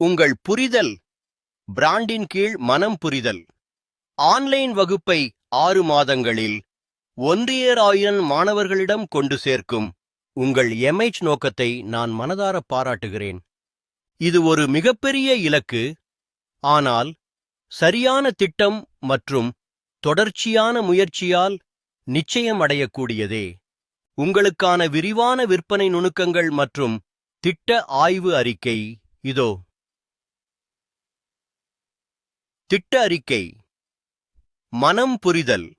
உங்கள் புரிதல். பிராண்டின் கீழ் மனம் புரிதல். ஆன்லைன் வகுப்பை ஆறு மாதங்களில் ஒன்றியர் ஆயிரம் மாணவர்களிடம் கொண்டு சேர்க்கும் உங்கள் எம்ஐச் நோக்கத்தை நான் மனதார பாராட்டுகிறேன். இது ஒரு மிகப்பெரிய இலக்கு. ஆனால் சரியான திட்டம் மற்றும் தொடர்ச்சியான முயற்சியால் நிச்சயம் அடையக்கூடியதே. உங்களுக்கான விரிவான விற்பனை நுணுக்கங்கள் மற்றும் திட்ட ஆய்வு அறிக்கை இதோ. திட்ட அறிக்கை மனம் புரிதல்.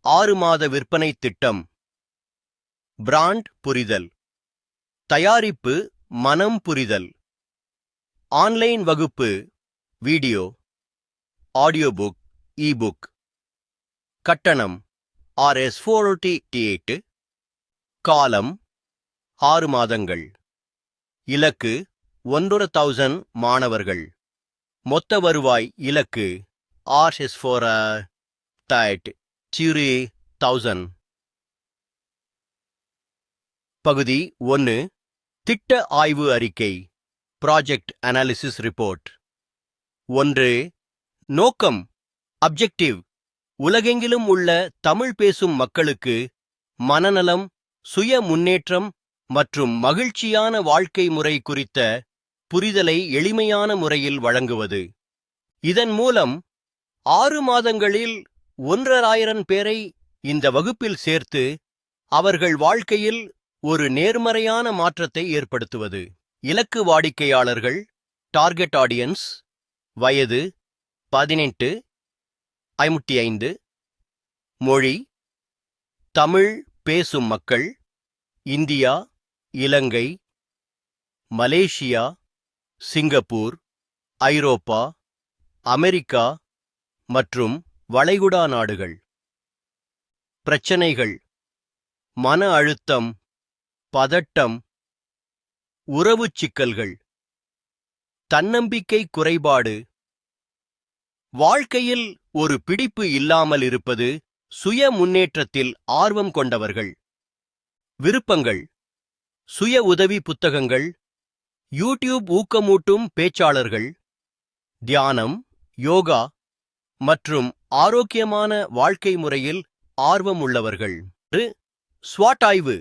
ஆறு மாத விற்பனை திட்டம். பிராண்ட் புரிதல். தயாரிப்பு மனம் புரிதல். ஆன்லைன் வகுப்பு. Video. Audio book e book கட்டணம். ஆர்எஸ் ஃபோர் எயிட்டு காலம். ஆறு மாதங்கள். இலக்கு. ஒன்றரை தௌசண்ட் மாணவர்கள். மொத்த வருவாய் இலக்கு. ஆர்எஸ் ஃபோர் தட் சிறு தௌசண்ட் பகுதி ஒன்று திட்ட ஆய்வு அறிக்கை. ப்ராஜெக்ட் அனாலிசிஸ் ரிப்போர்ட் ஒன்று. நோக்கம். அப்ஜெக்டிவ் உலகெங்கிலும் உள்ள தமிழ் பேசும் மக்களுக்கு மனநலம் சுய முன்னேற்றம் மற்றும் மகிழ்ச்சியான வாழ்க்கை முறை குறித்த புரிதலை எளிமையான முறையில் வழங்குவது. இதன் மூலம் ஆறு மாதங்களில் ஒன்றராயிரம் பேரை இந்த வகுப்பில் சேர்த்து அவர்கள் வாழ்க்கையில் ஒரு நேர்மறையான மாற்றத்தை ஏற்படுத்துவது. இலக்கு வாடிக்கையாளர்கள் டார்கெட் ஆடியன்ஸ் வயது பதினெட்டு ஐம்பத்தி ஐந்து மொழி தமிழ் பேசும் மக்கள் India Ilankai Malaysia Singapore Europe America மற்றும் வளைகுடா நாடுகள். பிரச்சனைகள். மன அழுத்தம் பதட்டம் உறவுச் சிக்கல்கள். தன்னம்பிக்கை குறைபாடு. வாழ்க்கையில் ஒரு பிடிப்பு இல்லாமல் இருப்பது சுய முன்னேற்றத்தில் ஆர்வம் கொண்டவர்கள். விருப்பங்கள். சுய உதவி புத்தகங்கள் யூடியூப் ஊக்கமூட்டும் பேச்சாளர்கள் தியானம் யோகா மற்றும் ஆரோக்கியமான வாழ்க்கை முறையில் ஆர்வம் உள்ளவர்கள் ஸ்வாட் ஆய்வு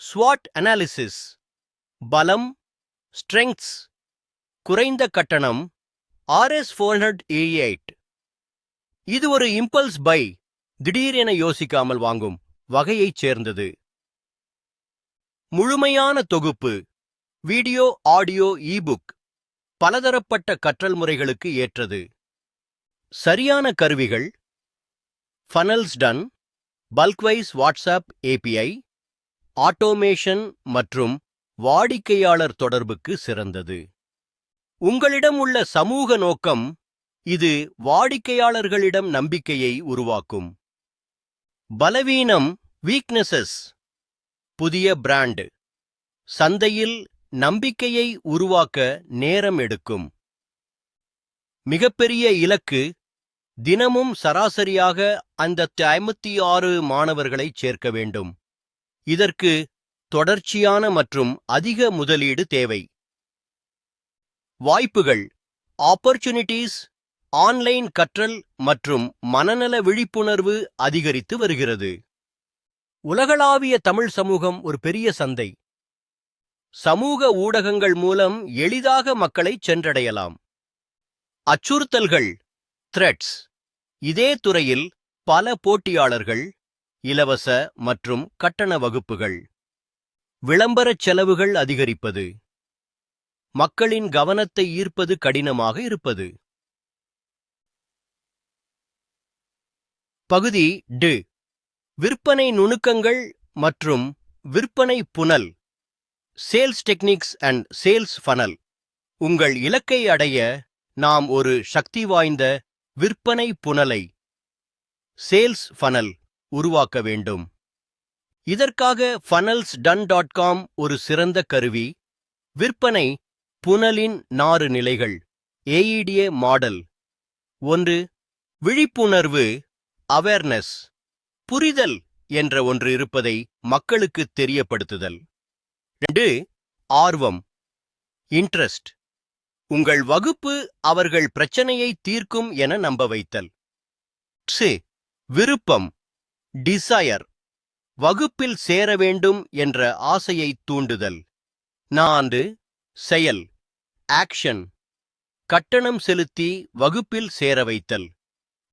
ஸ்வாட் அனாலிசிஸ் பலம் ஸ்ட்ரெங்க்ஸ் குறைந்த கட்டணம் ஆர்எஸ் ஃபோர் ஹண்ட்ரட் எயிட் இது ஒரு இம்பல்ஸ் பை திடீரென யோசிக்காமல் வாங்கும் வகையைச் சேர்ந்தது. முழுமையான தொகுப்பு வீடியோ ஆடியோ இபுக் பலதரப்பட்ட கற்றல் முறைகளுக்கு ஏற்றது. சரியான கருவிகள் funnels done bulkwise WhatsApp API automation மற்றும் வாடிக்கையாளர் தொடர்புக்கு சிறந்தது. உங்களிடம் உள்ள சமூக நோக்கம் இது வாடிக்கையாளர்களிடம் நம்பிக்கையை உருவாக்கும். பலவீனம் வீக்னஸஸ் புதிய பிராண்ட் சந்தையில் நம்பிக்கையை உருவாக்க நேரம் எடுக்கும். மிகப்பெரிய இலக்கு தினமும் சராசரியாக அந்த ஐம்பத்தி ஆறு மாணவர்களை சேர்க்க வேண்டும். இதற்கு தொடர்ச்சியான மற்றும் அதிக முதலீடு தேவை. வாய்ப்புகள் ஆப்பர்ச்சுனிட்டிஸ் ஆன்லைன் கற்றல் மற்றும் மனநல விழிப்புணர்வு அதிகரித்து வருகிறது. உலகளாவிய தமிழ் சமூகம் ஒரு பெரிய சந்தை. சமூக ஊடகங்கள் மூலம் எளிதாக மக்களை சென்றடையலாம். அச்சுறுத்தல்கள் த்ரெட்ஸ் இதே துறையில் பல போட்டியாளர்கள் இலவச மற்றும் கட்டண வகுப்புகள். விளம்பரச் செலவுகள் அதிகரிப்பது. மக்களின் கவனத்தை ஈர்ப்பது கடினமாக இருப்பது. பகுதி டு. விற்பனை நுணுக்கங்கள் மற்றும் விற்பனை புனல். Sales techniques and sales funnel. உங்கள் இலக்கை அடைய நாம் ஒரு சக்தி வாய்ந்த விற்பனை புனலை சேல்ஸ் ஃபனல் உருவாக்க வேண்டும். இதற்காக ஃபனல்ஸ் டன் டாட் காம் ஒரு சிறந்த கருவி. விற்பனை புனலின் நாறு நிலைகள். ஏஇடிஏ மாடல் ஒன்று விழிப்புணர்வு அவேர்னஸ் புரிதல் என்ற ஒன்று இருப்பதை மக்களுக்கு தெரியப்படுத்துதல். ரெண்டு ஆர்வம் இன்ட்ரஸ்ட் உங்கள் வகுப்பு அவர்கள் பிரச்சனையை தீர்க்கும் என நம்ப வைத்தல். சி விருப்பம் டிசையர் வகுப்பில் சேர வேண்டும் என்ற ஆசையை தூண்டுதல். நான்கு செயல் ஆக்ஷன் கட்டணம் செலுத்தி வகுப்பில் சேர வைத்தல்.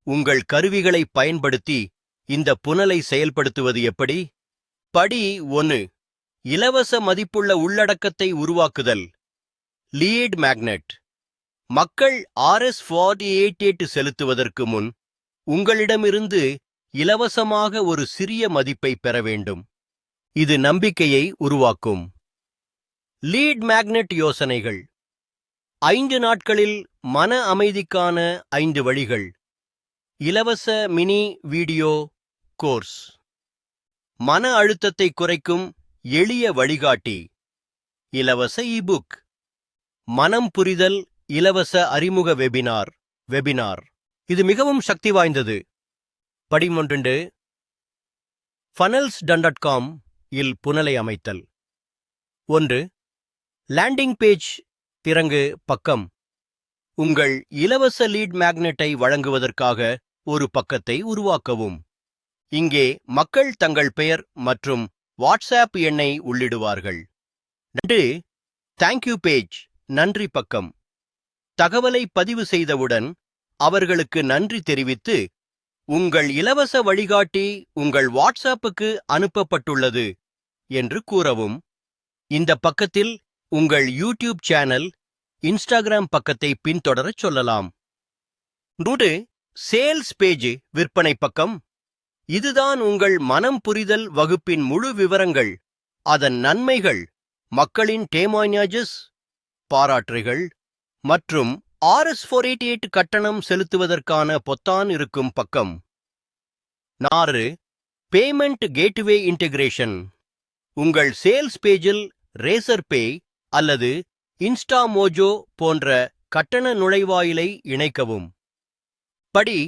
உங்கள் கருவிகளை பயன்படுத்தி இந்த புனலை செயல்படுத்துவது எப்படி? படி ஒன்று இலவச மதிப்புள்ள உள்ளடக்கத்தை உருவாக்குதல். Lead magnet. மக்கள் ஆர்எஸ் ஃபார்ட்டி எயிட் செலுத்துவதற்கு முன் உங்களிடமிருந்து இலவசமாக ஒரு சிறிய மதிப்பை பெற வேண்டும். இது நம்பிக்கையை உருவாக்கும். லீட் மேக்னெட் யோசனைகள். ஐந்து நாட்களில் மன அமைதிக்கான ஐந்து வழிகள். இலவச மினி வீடியோ கோர்ஸ். மன அழுத்தத்தை குறைக்கும் எளிய வழிகாட்டி. இலவச இபுக் மனம் புரிதல் இலவச அறிமுக வெபினார் வெபினார் இது மிகவும் சக்தி வாய்ந்தது. படிமொன்று ஃபனல்ஸ் டாட் காம் இல் புனலை அமைத்தல். ஒன்று. லேண்டிங் பேஜ் திறங்கு பக்கம். உங்கள் இலவச லீட் மேக்னெட்டை வழங்குவதற்காக ஒரு பக்கத்தை உருவாக்கவும். இங்கே மக்கள் தங்கள் பெயர் மற்றும் வாட்ஸ்ஆப் எண்ணை உள்ளிடுவார்கள். நன்று. தேங்க்யூ பேஜ் நன்றி பக்கம். தகவலை பதிவு செய்தவுடன் அவர்களுக்கு நன்றி தெரிவித்து உங்கள் இலவச வழிகாட்டி உங்கள் வாட்ஸ்ஆப்புக்கு அனுப்பப்பட்டுள்ளது என்று கூறவும். இந்த பக்கத்தில் உங்கள் யூடியூப் சேனல் இன்ஸ்டாகிராம் பக்கத்தை பின்தொடரச் சொல்லலாம். நூறு சேல்ஸ் பேஜ் விற்பனை பக்கம் இதுதான் உங்கள் மனம் புரிதல் வகுப்பின் முழு விவரங்கள். அதன் நன்மைகள் மக்களின் டேமானியாஜஸ் பாராட்டுகள் மற்றும் ஆர்எஸ் ஃபோர் எயிட்டி எயிட் கட்டணம் செலுத்துவதற்கான பொத்தான் இருக்கும் பக்கம். நாறு பேமெண்ட் கேட்வே இன்டிகிரேஷன். உங்கள் சேல்ஸ் பேஜில் ரேசர் பே அல்லது இன்ஸ்டா மோஜோ போன்ற கட்டண நுழைவாயிலை இணைக்கவும். படி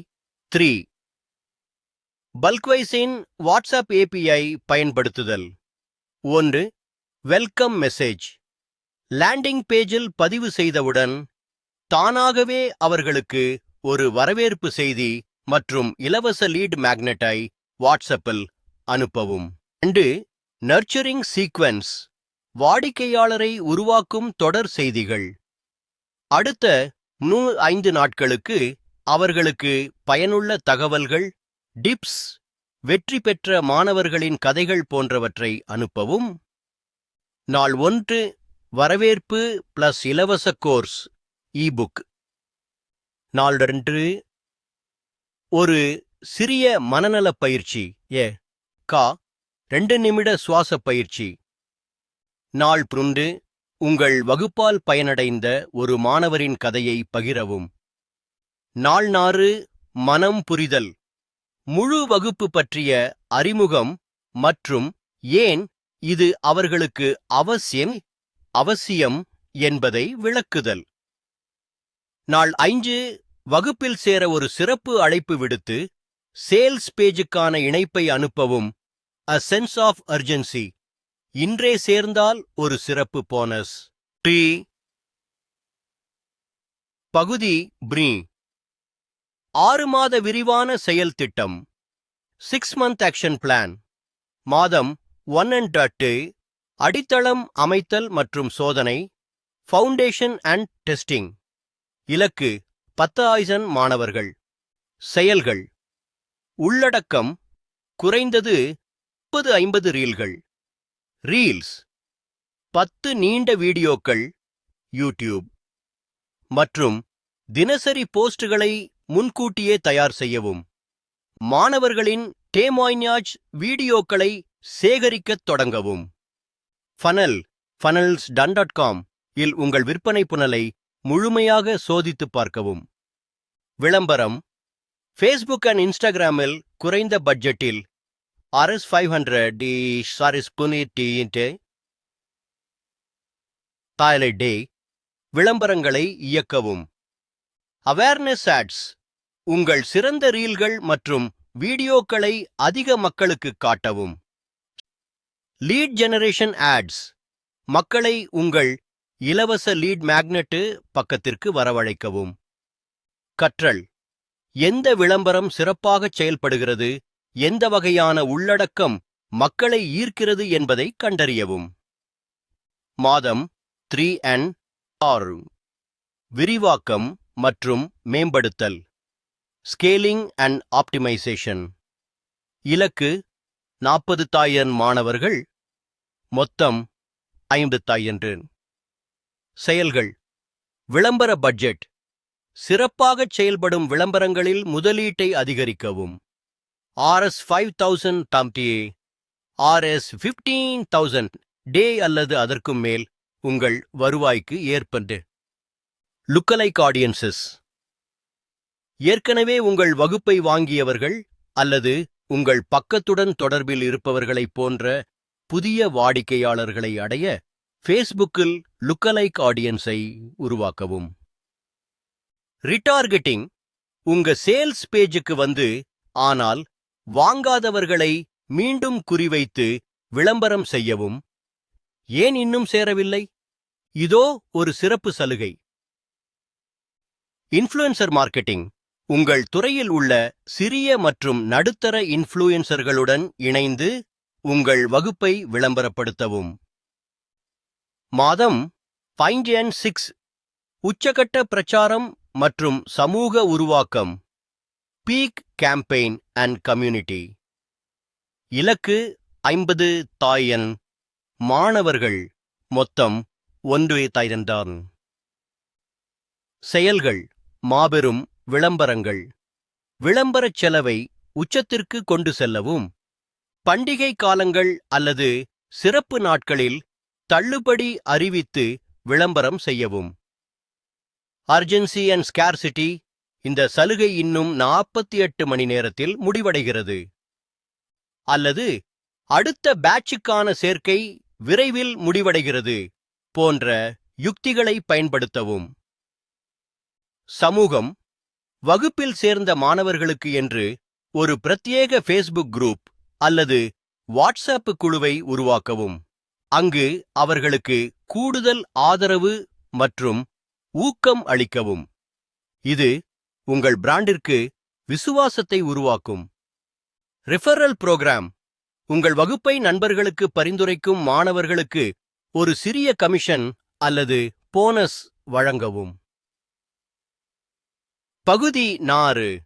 த்ரீ. பல்க்வைஸின் வாட்ஸ்அப் ஏபிஐ பயன்படுத்துதல். ஒன்று வெல்கம் மெசேஜ். லேண்டிங் பேஜில் பதிவு செய்தவுடன் தானாகவே அவர்களுக்கு ஒரு வரவேற்பு செய்தி மற்றும் இலவச லீட் மேக்னெட்டை வாட்ஸ்அப்பில் அனுப்பவும். ரெண்டு நர்ச்சரிங் சீக்வென்ஸ். வாடிக்கையாளரை உருவாக்கும் தொடர் செய்திகள். அடுத்த நூ ஐந்து நாட்களுக்கு அவர்களுக்கு பயனுள்ள தகவல்கள் டிப்ஸ் வெற்றி பெற்ற மாணவர்களின் கதைகள் போன்றவற்றை அனுப்பவும். நாள் ஒன்று வரவேற்பு பிளஸ் இலவச கோர்ஸ் இபுக். நாள் ரெண்டு ஒரு சிறிய மனநலப் பயிற்சி ஏ கா ரெண்டு நிமிட சுவாச பயிற்சி. நாள் புருண்டு உங்கள் வகுப்பால் பயனடைந்த ஒரு மாணவரின் கதையை பகிரவும். நாள் நாறு மனம் புரிதல். முழு வகுப்பு பற்றிய அறிமுகம் மற்றும் ஏன் இது அவர்களுக்கு அவசியம் அவசியம் என்பதை விளக்குதல். நாள் ஐந்து வகுப்பில் சேர ஒரு சிறப்பு அழைப்பு விடுத்து சேல்ஸ் பேஜுக்கான இணைப்பை அனுப்பவும் அ சென்ஸ் ஆஃப் அர்ஜென்சி இன்றே சேர்ந்தால் ஒரு சிறப்பு போனஸ் டி பகுதி பிரீ ஆறு மாத விரிவான செயல் திட்டம். சிக்ஸ் மந்த் ஆக்ஷன் பிளான் மாதம் ஒன் அண்ட் டாட்டு அடித்தளம் அமைத்தல் மற்றும் சோதனை ஃபவுண்டேஷன் அண்ட் டெஸ்டிங் இலக்கு பத்து ஆயிசன் மாணவர்கள். செயல்கள். உள்ளடக்கம் குறைந்தது முப்பது ஐம்பது ரீல்கள். ரீல்ஸ். பத்து நீண்ட வீடியோக்கள் யூடியூப் மற்றும் தினசரி போஸ்டுகளை முன்கூட்டியே தயார் செய்யவும். மாணவர்களின் டேமாய்னாஜ் வீடியோக்களை சேகரிக்கத் தொடங்கவும். Funnel funnels done dot com இல் உங்கள் விற்பனை புனலை முழுமையாக சோதித்துப் பார்க்கவும். விளம்பரம் ஃபேஸ்புக் அண்ட் இன்ஸ்டாகிராமில் குறைந்த பட்ஜெட்டில் ஆர்எஸ் ஃபைவ் ஹண்ட்ரட் டி சாரிஸ் புனீர் டி டாய்லெட் டே விளம்பரங்களை இயக்கவும். அவேர்னஸ் ஆட்ஸ் உங்கள் சிறந்த ரீல்கள் மற்றும் வீடியோக்களை அதிக மக்களுக்கு காட்டவும். லீட் ஜெனரேஷன் ஆட்ஸ் மக்களை உங்கள் இலவச லீட் மேக்னெட்டு பக்கத்திற்கு வரவழைக்கவும். கற்றல். எந்த விளம்பரம் சிறப்பாகச் செயல்படுகிறது? எந்த வகையான உள்ளடக்கம் மக்களை ஈர்க்கிறது என்பதை கண்டறியவும். மாதம் த்ரீ அண்ட் ஆறு. விரிவாக்கம். மற்றும் மேம்படுத்தல். ஸ்கேலிங் அண்ட் ஆப்டிமைசேஷன் இலக்கு நாற்பது தாயன் மாணவர்கள் மொத்தம் ஐந்து தாயன்று. செயல்கள். விளம்பர பட்ஜெட் சிறப்பாகச் செயல்படும் விளம்பரங்களில் முதலீட்டை அதிகரிக்கவும். ஆர்எஸ் ஃபைவ் தௌசண்ட் டாம்டியே ஆர்எஸ் ஃபிஃப்டீன் தௌசண்ட் டே அல்லது அதற்கும் மேல் உங்கள் வருவாய்க்கு ஏற்பண்டு லுக்கலைக் ஆடியன்சஸ். ஏற்கனவே உங்கள் வகுப்பை வாங்கியவர்கள் அல்லது உங்கள் பக்கத்துடன் தொடர்பில் இருப்பவர்களைப் போன்ற புதிய வாடிக்கையாளர்களை அடைய ஃபேஸ்புக்கில் லுக்கலைக் ஆடியன்ஸை உருவாக்கவும். ரிட்டார்கெட்டிங் உங்க சேல்ஸ் பேஜுக்கு வந்து ஆனால் வாங்காதவர்களை மீண்டும் குறிவைத்து விளம்பரம் செய்யவும். ஏன் இன்னும் சேரவில்லை? இதோ ஒரு சிறப்பு சலுகை. Influencer marketing. உங்கள் துறையில் உள்ள சிறிய மற்றும் நடுத்தர இன்ஃப்ளூயன்சர்களுடன் இணைந்து உங்கள் வகுப்பை விளம்பரப்படுத்தவும். மாதம் ஃபைண்ட் அண்ட் சிக்ஸ் உச்சகட்ட பிரச்சாரம் மற்றும் சமூக உருவாக்கம். பீக் கேம்பெயின் அண்ட் கம்யூனிட்டி இலக்கு ஐம்பது தாயன் மாணவர்கள் மொத்தம் ஒன்று தாய்தான் செயல்கள். மாபெரும் விளம்பரங்கள். விளம்பரச் செலவை உச்சத்திற்கு கொண்டு செல்லவும். பண்டிகை காலங்கள் அல்லது சிறப்பு நாட்களில் தள்ளுபடி அறிவித்து விளம்பரம் செய்யவும். அர்ஜென்சி அண்ட் ஸ்கேர்சிட்டி இந்த சலுகை இன்னும் நாற்பத்தி எட்டு மணி நேரத்தில் முடிவடைகிறது. அல்லது அடுத்த பேட்சுக்கான சேர்க்கை விரைவில் முடிவடைகிறது போன்ற யுக்திகளை பயன்படுத்தவும். சமூகம் வகுப்பில் சேர்ந்த மாணவர்களுக்கு என்று ஒரு பிரத்யேக ஃபேஸ்புக் குரூப் அல்லது வாட்ஸ்அப் குழுவை உருவாக்கவும். அங்கு அவர்களுக்கு கூடுதல் ஆதரவு மற்றும் ஊக்கம் அளிக்கவும். இது உங்கள் பிராண்டிற்கு விசுவாசத்தை உருவாக்கும். ரெஃபரல் புரோகிராம் உங்கள் வகுப்பை நண்பர்களுக்கு பரிந்துரைக்கும் மாணவர்களுக்கு ஒரு சிறிய கமிஷன் அல்லது போனஸ் வழங்கவும். பகுதி நாறு.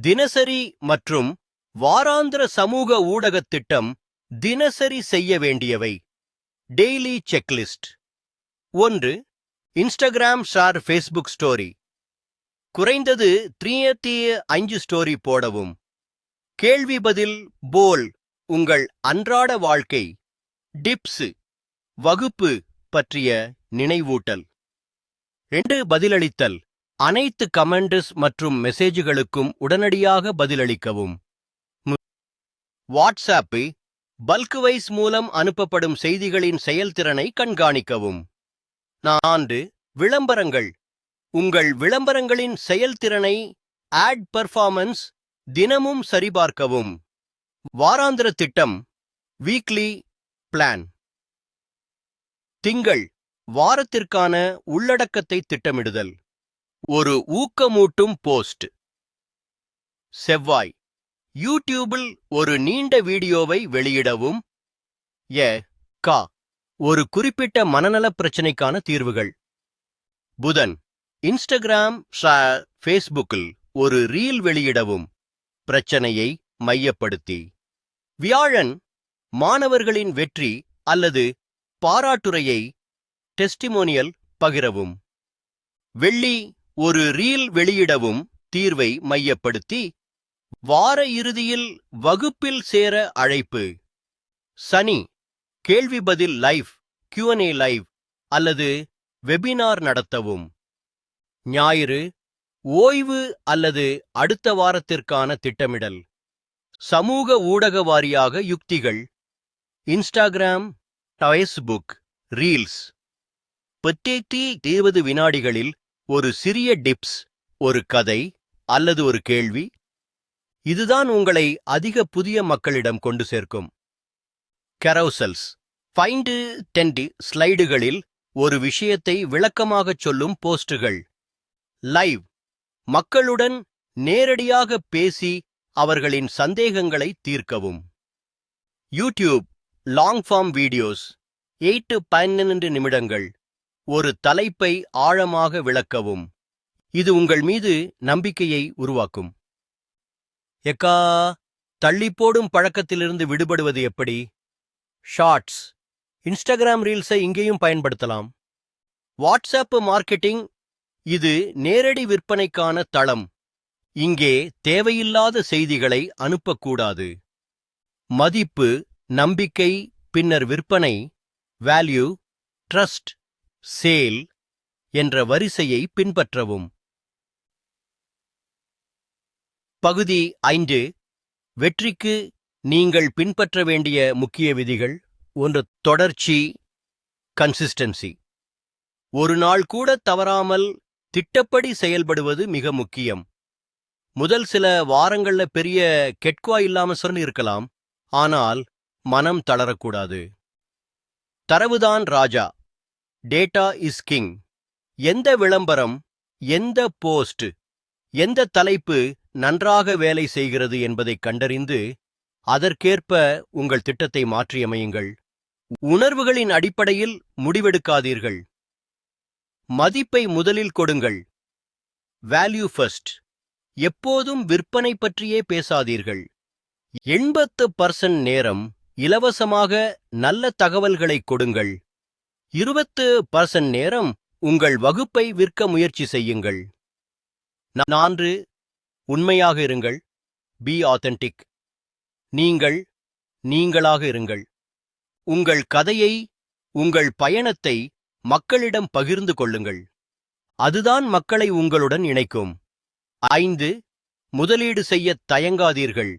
தினசரி மற்றும் வாராந்திர சமூக ஊடகத் திட்டம் தினசரி செய்ய வேண்டியவை. Daily checklist. ஒன்று இன்ஸ்டாகிராம் ஷார் ஃபேஸ்புக் ஸ்டோரி. குறைந்தது த்ரீயத்தி அஞ்சு ஸ்டோரி போடவும். கேள்வி பதில் போல் உங்கள் அன்றாட வாழ்க்கை. டிப்ஸ் வகுப்பு பற்றிய நினைவூட்டல். ரெண்டு பதிலளித்தல். அனைத்து கமெண்ட்ஸ் மற்றும் மெசேஜ்களுக்கும் உடனடியாக பதிலளிக்கவும். வாட்ஸ்ஆப்பு பல்க் வைஸ் மூலம் அனுப்பப்படும் செய்திகளின் செயல்திறனை கண்காணிக்கவும். நான்கு விளம்பரங்கள். உங்கள் விளம்பரங்களின் செயல்திறனை ஆட் பெர்ஃபார்மன்ஸ் தினமும் சரிபார்க்கவும். வாராந்திர திட்டம் வீக்லி பிளான். திங்கள் வாரத்திற்கான உள்ளடக்கத்தை திட்டமிடுதல். ஒரு ஊக்கமூட்டும் போஸ்ட். செவ்வாய். யூடியூபில் ஒரு நீண்ட வீடியோவை வெளியிடவும். எ கா. ஒரு குறிப்பிட்ட மனநலப் பிரச்சினைக்கான தீர்வுகள். புதன். இன்ஸ்டாகிராம் ஃபேஸ்புக்கில் ஒரு ரீல் வெளியிடவும். பிரச்சனையை மையப்படுத்தி. வியாழன். மாணவர்களின் வெற்றி அல்லது பாராட்டுரையை டெஸ்டிமோனியல் பகிரவும். வெள்ளி. ஒரு ரீல் வெளியிடவும் தீர்வை மையப்படுத்தி வார இறுதியில் வகுப்பில் சேர அழைப்பு. சனி கேள்வி பதில் live Q and A live அல்லது வெபினார் நடத்தவும். ஞாயிறு ஓய்வு அல்லது அடுத்த வாரத்திற்கான திட்டமிடல். சமூக ஊடக வாரியாக யுக்திகள். Instagram Facebook reels. பத்தேத்தி இருபது வினாடிகளில் ஒரு சிறிய டிப்ஸ் ஒரு கதை அல்லது ஒரு கேள்வி இதுதான் உங்களை அதிக புதிய மக்களிடம் கொண்டு சேர்க்கும். கெரோசல்ஸ் ஃபைண்டு டென்டி ஸ்லைடுகளில் ஒரு விஷயத்தை விளக்கமாகச் சொல்லும் போஸ்டுகள். லைவ் மக்களுடன் நேரடியாக பேசி அவர்களின் சந்தேகங்களை தீர்க்கவும். YouTube long form videos eight பன்னெண்டு நிமிடங்கள். ஒரு தலைப்பை ஆழமாக விளக்கவும். இது உங்கள் மீது நம்பிக்கையை உருவாக்கும். எக்கா தள்ளிப்போடும் பழக்கத்திலிருந்து விடுபடுவது எப்படி? ஷார்ட்ஸ். இன்ஸ்டாகிராம் ரீல்ஸை இங்கேயும் பயன்படுத்தலாம். வாட்ஸ்ஆப் மார்க்கெட்டிங் இது நேரடி விற்பனைக்கான தளம். இங்கே தேவையில்லாத செய்திகளை அனுப்பக்கூடாது. மதிப்பு நம்பிக்கை பின்னர் விற்பனை வேல்யூ ட்ரஸ்ட். சேல் என்ற வரிசையை பின்பற்றவும். பகுதி ஐந்து வெற்றிக்கு நீங்கள் பின்பற்ற வேண்டிய முக்கிய விதிகள் ஒன்று தொடர்ச்சி கன்சிஸ்டன்சி ஒரு நாள் கூட தவறாமல் திட்டப்படி செயல்படுவது மிக முக்கியம். முதல் சில வாரங்கள்ல பெரிய கெட்குவா இல்லாம சொன்னு இருக்கலாம் ஆனால் மனம் தளரக்கூடாது. தரவுதான் ராஜா. டேட்டா இஸ் கிங் எந்த விளம்பரம் எந்த போஸ்ட் எந்த தலைப்பு நன்றாக வேலை செய்கிறது என்பதைக் கண்டறிந்து அதற்கேற்ப உங்கள் திட்டத்தை மாற்றியமையுங்கள். உணர்வுகளின் அடிப்படையில் முடிவெடுக்காதீர்கள். மதிப்பை முதலில் கொடுங்கள். வேல்யூ ஃபர்ஸ்ட் எப்போதும் விற்பனை பற்றியே பேசாதீர்கள். எண்பத்து பர்சன்ட் நேரம் இலவசமாக நல்ல தகவல்களை கொடுங்கள். இருபத்து பர்சன்ட் நேரம் உங்கள் வகுப்பை விற்க முயற்சி செய்யுங்கள். நான்கு உண்மையாக இருங்கள். பி ஆத்தென்டிக் நீங்கள் நீங்களாக இருங்கள். உங்கள் கதையை உங்கள் பயணத்தை மக்களிடம் பகிர்ந்து கொள்ளுங்கள். அதுதான் மக்களை உங்களுடன் இணைக்கும். ஐந்து முதலீடு செய்யத் தயங்காதீர்கள்.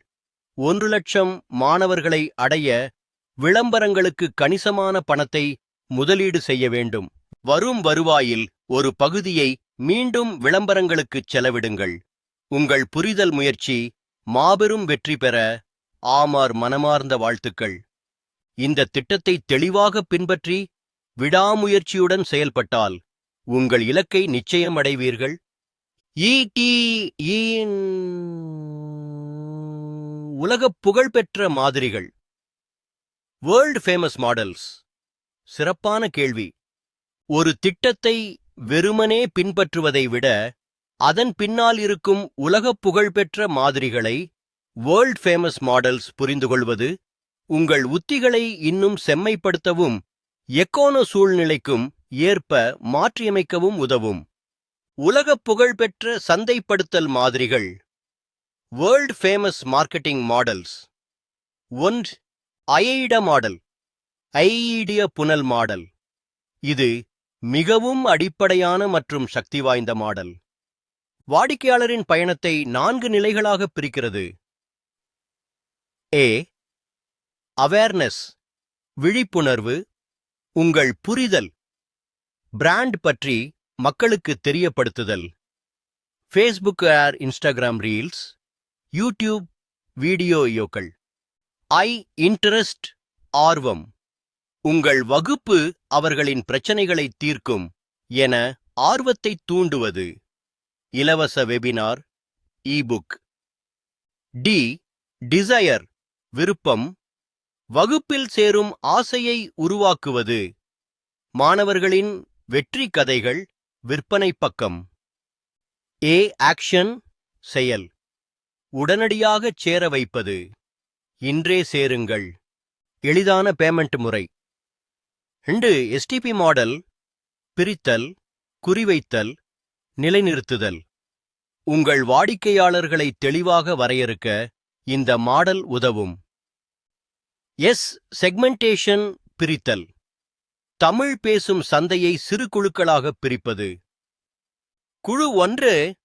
ஒன்று லட்சம் மாணவர்களை அடைய விளம்பரங்களுக்கு கணிசமான பணத்தை முதலீடு செய்ய வேண்டும். வரும் வருவாயில் ஒரு பகுதியை மீண்டும் விளம்பரங்களுக்குச் செலவிடுங்கள். உங்கள் புரிதல் முயற்சி மாபெரும் வெற்றி பெற ஆமார் மனமார்ந்த வாழ்த்துக்கள். இந்த திட்டத்தை தெளிவாக பின்பற்றி விடாமுயற்சியுடன் செயல்பட்டால் உங்கள் இலக்கை நிச்சயம் அடைவீர்கள். ஈடி உலகப் புகழ்பெற்ற மாதிரிகள். வேர்ல்ட் ஃபேமஸ் மாடல்ஸ் சிறப்பான கேள்வி. ஒரு திட்டத்தை வெறுமனே பின்பற்றுவதை விட அதன் பின்னால் இருக்கும் உலகப் புகழ்பெற்ற மாதிரிகளை வேர்ல்ட் ஃபேமஸ் மாடல்ஸ் புரிந்துகொள்வது உங்கள் உத்திகளை இன்னும் செம்மைப்படுத்தவும் எக்கோனோ சூழ்நிலைக்கும் ஏற்ப மாற்றியமைக்கவும் உதவும். உலகப் புகழ்பெற்ற சந்தைப்படுத்தல் மாதிரிகள். வேர்ல்ட் ஃபேமஸ் மார்க்கெட்டிங் மாடல்ஸ் ஒன்று அயைட மாடல் ஐடிய புனல் மாடல். இது மிகவும் அடிப்படையான மற்றும் சக்தி வாய்ந்த மாடல். வாடிக்கையாளரின் பயணத்தை நான்கு நிலைகளாக பிரிக்கிறது. ஏ அவேர்னஸ் விழிப்புணர்வு. உங்கள் புரிதல். பிராண்ட் பற்றி மக்களுக்கு தெரியப்படுத்துதல். Facebook or Instagram reels YouTube வீடியோயோக்கள் I interest ஆர்வம். உங்கள் வகுப்பு அவர்களின் பிரச்சனைகளை தீர்க்கும் என ஆர்வத்தை தூண்டுவது. இலவச வெபினார் இபுக் டி டிசையர் விருப்பம். வகுப்பில் சேரும் ஆசையை உருவாக்குவது. மாணவர்களின் வெற்றி கதைகள் விற்பனை பக்கம். ஏ ஆக்ஷன் செயல். உடனடியாகச் சேர வைப்பது. இன்றே சேருங்கள். எளிதான பேமெண்ட் முறை. ரெண்டு எஸ்டிபி மாடல் பிரித்தல் குறிவைத்தல் நிலைநிறுத்துதல். உங்கள் வாடிக்கையாளர்களை தெளிவாக வரையறுக்க இந்த மாடல் உதவும். எஸ் செக்மெண்டேஷன் பிரித்தல். தமிழ் பேசும் சந்தையை சிறு குழுக்களாக பிரிப்பது. குழு ஒன்று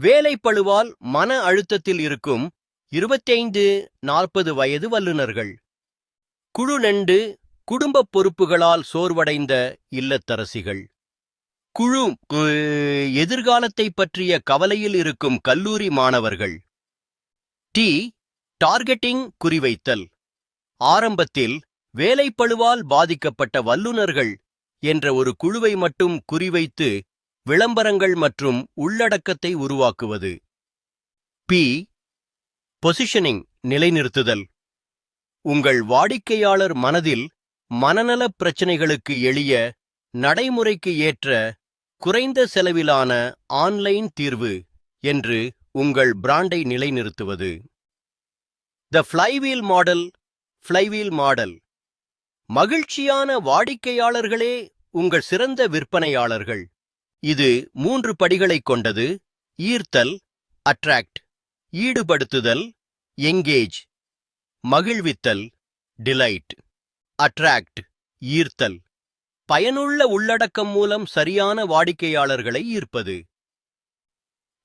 வேலைப்பழுவால் மன அழுத்தத்தில் இருக்கும் இருபத்தைந்து நாற்பது வயது வல்லுநர்கள். குழு நண்டு குடும்பப் பொறுப்புகளால் சோர்வடைந்த இல்லத்தரசிகள். குழு எதிர்காலத்தை பற்றிய கவலையில் இருக்கும் கல்லூரி மாணவர்கள். டி டார்கெட்டிங் குறிவைத்தல். ஆரம்பத்தில் வேலைப்பழுவால் பாதிக்கப்பட்ட வல்லுநர்கள் என்ற ஒரு குழுவை மட்டும் குறிவைத்து விளம்பரங்கள் மற்றும் உள்ளடக்கத்தை உருவாக்குவது. பி பொசிஷனிங் நிலைநிறுத்துதல். உங்கள் வாடிக்கையாளர் மனதில் மனநலப் பிரச்சினைகளுக்கு எளிய நடைமுறைக்கு ஏற்ற குறைந்த செலவிலான ஆன்லைன் தீர்வு என்று உங்கள் பிராண்டை நிலைநிறுத்துவது. The flywheel model flywheel model. மகிழ்ச்சியான வாடிக்கையாளர்களே உங்கள் சிறந்த விற்பனையாளர்கள். இது மூன்று படிகளைக் கொண்டது. ஈர்த்தல் அட்ராக்ட். ஈடுபடுத்துதல் எங்கேஜ். மகிழ்வித்தல் டிலைட். அட்ராக்ட் ஈர்த்தல். பயனுள்ள உள்ளடக்கம் மூலம் சரியான வாடிக்கையாளர்களை ஈர்ப்பது.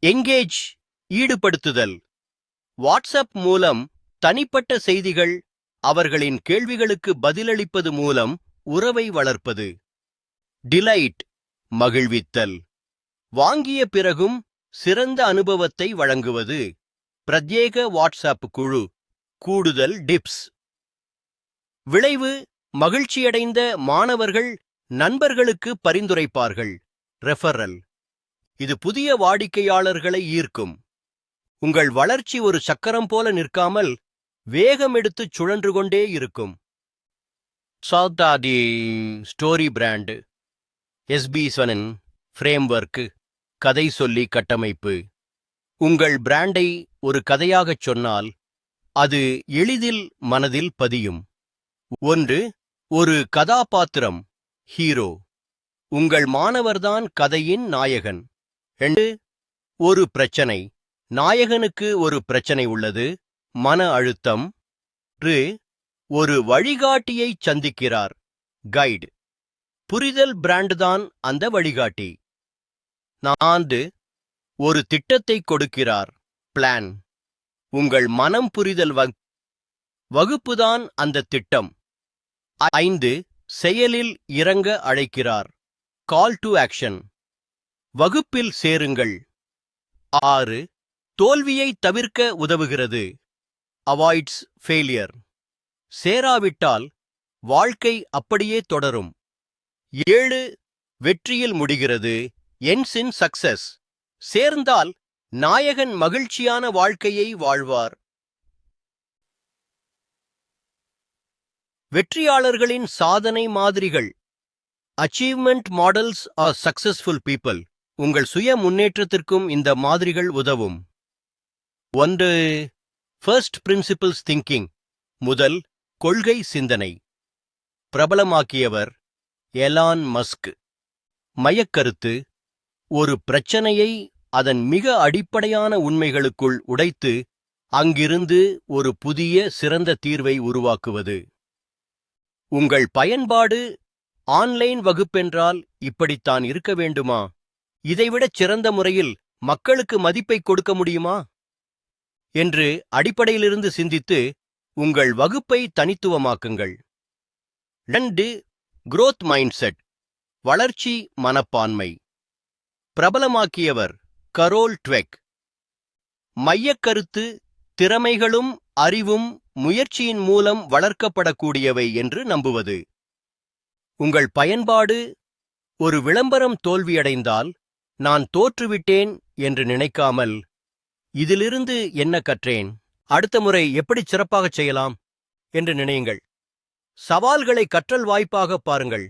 எங்கேஜ் ஈடுபடுத்துதல். வாட்ஸ்அப் மூலம் தனிப்பட்ட செய்திகள் அவர்களின் கேள்விகளுக்கு பதிலளிப்பது மூலம் உறவை வளர்ப்பது. டிலைட் மகிழ்வித்தல். வாங்கிய பிறகும் சிறந்த அனுபவத்தை வழங்குவது. பிரத்யேக வாட்ஸ்அப் குழு கூடுதல் டிப்ஸ். விளைவு மகிழ்ச்சியடைந்த மாணவர்கள் நண்பர்களுக்கு பரிந்துரைப்பார்கள். ரெஃபரல். இது புதிய வாடிக்கையாளர்களை ஈர்க்கும். உங்கள் வளர்ச்சி ஒரு சக்கரம் போல நிற்காமல் வேகம் எடுத்து சுழன்று கொண்டே இருக்கும். சாத்தாதி story brand. SB seven framework கதை சொல்லி கட்டமைப்பு. உங்கள் பிராண்டை ஒரு கதையாகச் சொன்னால் அது எளிதில் மனதில் பதியும். ஒன்று ஒரு கதாபாத்திரம் ஹீரோ. உங்கள் மாணவர்தான் கதையின் நாயகன். ரெண்டு ஒரு பிரச்சனை. நாயகனுக்கு ஒரு பிரச்சனை உள்ளது மன அழுத்தம். ரு ஒரு வழிகாட்டியைச் சந்திக்கிறார் கைடு. புரிதல் பிராண்ட் தான் அந்த வழிகாட்டி. நான்கு ஒரு திட்டத்தை கொடுக்கிறார் பிளான். உங்கள் மனம் புரிதல் வகுப்புதான் அந்த திட்டம். ஐந்து செயலில் இறங்க அழைக்கிறார். கால் டு ஆக்ஷன் வகுப்பில் சேருங்கள். ஆறு தோல்வியை தவிர்க்க உதவுகிறது. அவாய்ட்ஸ் ஃபெயிலியர் சேராவிட்டால் வாழ்க்கை அப்படியே தொடரும். ஏழு வெற்றியில் முடிகிறது. என்ஸ் இன் சக்சஸ் சேர்ந்தால் நாயகன் மகிழ்ச்சியான வாழ்க்கையை வாழ்வார். வெற்றியாளர்களின் சாதனை மாதிரிகள். Achievement models or successful people உங்கள் சுய முன்னேற்றத்திற்கும் இந்த மாதிரிகள் உதவும். ஒன்று ஃபர்ஸ்ட் பிரின்சிபிள்ஸ் திங்கிங் முதல் கொள்கை சிந்தனை. பிரபலமாக்கியவர் எலான் மஸ்க் மையக்கருத்து ஒரு பிரச்சனையை அதன் மிக அடிப்படையான உண்மைகளுக்குள் உடைத்து அங்கிருந்து ஒரு புதிய சிறந்த தீர்வை உருவாக்குவது. உங்கள் பயன்பாடு ஆன்லைன் வகுப்பென்றால் இப்படித்தான் இருக்க வேண்டுமா? இதைவிடச் சிறந்த முறையில் மக்களுக்கு மதிப்பை கொடுக்க முடியுமா? என்று அடிப்படையிலிருந்து சிந்தித்து உங்கள் வகுப்பை தனித்துவமாக்குங்கள். ரெண்டு குரோத் மைண்ட்செட் வளர்ச்சி மனப்பான்மை. பிரபலமாக்கியவர் கரோல் ட்வெக். மையக்கருத்து திறமைகளும் அறிவும் முயற்சியின் மூலம் வளர்க்கப்படக்கூடியவை என்று நம்புவது. உங்கள் பயன்பாடு ஒரு விளம்பரம் தோல்வியடைந்தால் நான் தோற்றுவிட்டேன் என்று நினைக்காமல் இதிலிருந்து என்ன கற்றேன்? அடுத்த முறை எப்படிச் சிறப்பாகச் செய்யலாம்? என்று நினையுங்கள். சவால்களை கற்றல் வாய்ப்பாகப் பாருங்கள்.